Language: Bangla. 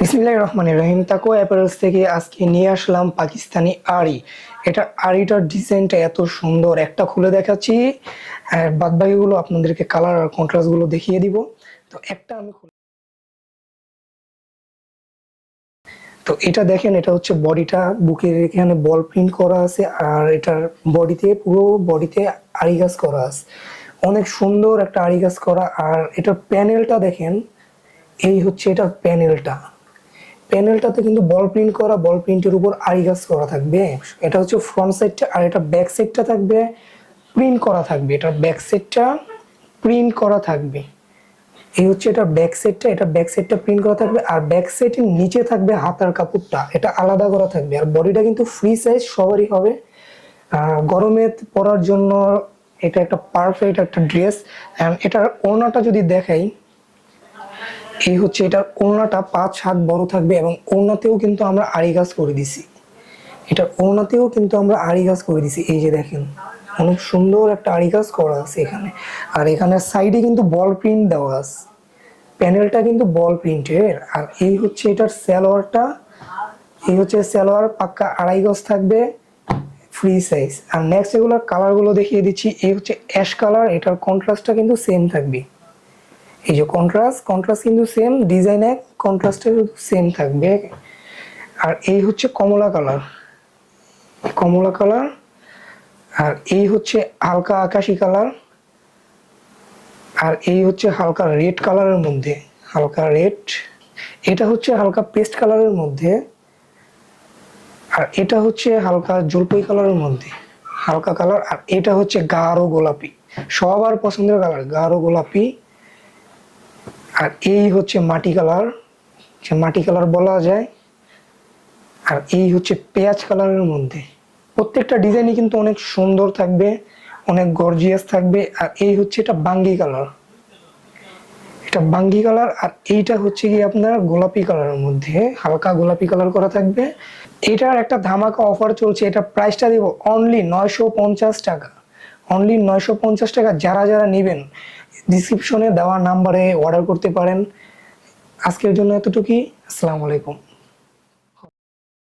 বিসমিল্লাহ রহমান রহিম। তাকো অ্যাপারেলস থেকে আজকে নিয়ে আসলাম পাকিস্তানি আড়ি। এটা আড়িটার ডিজাইনটা এত সুন্দর। একটা খুলে দেখাচ্ছি, আর বাদ বাকিগুলো আপনাদেরকে কালার আর কন্ট্রাস্টগুলো দেখিয়ে দিব। তো একটা আমি খুলে তো এটা দেখেন, এটা হচ্ছে বডিটা। বুকের এখানে বল প্রিন্ট করা আছে, আর এটার বডিতে, পুরো বডিতে আড়ি গাছ করা আছে। অনেক সুন্দর একটা আড়ি গাছ করা। আর এটার প্যানেলটা দেখেন এই হচ্ছে এটার প্যানেলটা। প্যানেলটাতে কিন্তু বল প্রিন্ট করা বল প্রিন্টের উপর আড়ি গাছ করা থাকবে। এটা হচ্ছে ফ্রন্ট সাইডটা আর এটা ব্যাক সাইডটা থাকবে প্রিন্ট করা থাকবে। এটার ব্যাক সাইডটা প্রিন্ট করা থাকবে। এই হচ্ছে এটা ব্যাক সাইডটা এটা ব্যাক সাইডটা প্রিন্ট করা থাকবে আর ব্যাক সাইডের নিচে থাকবে হাতার কাপড়টা। এটা আলাদা করা থাকবে আর বডিটা কিন্তু ফ্রি সাইজ সবারই হবে। গরমে পরার জন্য এটা একটা পারফেক্ট একটা ড্রেস এটার ওড়নাটা যদি দেখাই এই হচ্ছে এটার ওড়নাটা পাঁচ হাত বড় থাকবে এবং ওড়নাতেও কিন্তু আমরা আড়ি গাছ করে দিছি। এটার ওড়নাতেও কিন্তু আমরা আড়ি গাছ করে দিছি। এই যে দেখেন, অনেক সুন্দর একটা আড়ি গাছ করা আছে এখানে। আর এখানে সাইডে কিন্তু বল প্রিন্ট দেওয়া আছে। প্যানেলটা কিন্তু বল প্রিন্টের। আর এই হচ্ছে এটার স্যালোয়ারটা। এই হচ্ছে স্যালোয়ার, পাক্কা আড়াই গজ থাকবে ফ্রি সাইজ আর নেক্সট এগুলোর কালারগুলো দেখিয়ে দিচ্ছি। এই হচ্ছে অ্যাশ কালার এটার কন্ট্রাস্টটা কিন্তু সেম থাকবে। এই যে কন্ট্রাস্ট কন্ট্রাস্ট কিন্তু সেম ডিজাইন এক কন্ট্রাস্টের সেম থাকবে আর এই হচ্ছে কমলা কালার কমলা কালার আর এই হচ্ছে হালকা আকাশি কালার আর এই হচ্ছে হালকা রেড কালারের মধ্যে, হালকা রেড এটা হচ্ছে হালকা পেস্ট কালারের মধ্যে, আর এটা হচ্ছে হালকা জলপাই কালারের মধ্যে, হালকা কালার আর এটা হচ্ছে গাঢ় গোলাপি, সবার পছন্দের কালার গাঢ় গোলাপি আর এই হচ্ছে মাটি কালার। যে মাটি কালার বলা যায়, আর এই হচ্ছে পেঁয়াজ কালারের মধ্যে। প্রত্যেকটা ডিজাইনই কিন্তু অনেক সুন্দর থাকবে, অনেক গর্জিয়াস থাকবে, আর এই হচ্ছে এটা বাঙ্গি কালার। এটা বাঙ্গি কালার, আর এইটা হচ্ছে কি আপনার গোলাপি কালারের মধ্যে, হালকা গোলাপি কালার করা থাকবে। এটার একটা ধামাকা অফার চলছে, এটা প্রাইসটা দিব অনলি নয়শো পঞ্চাশ টাকা। অনলি নয়শো পঞ্চাশ টাকা, যারা যারা নেবেন ডিসক্রিপশনে দেওয়া নাম্বারে অর্ডার করতে পারেন। আজকের জন্য এতটুকুই। আসসালামু আলাইকুম।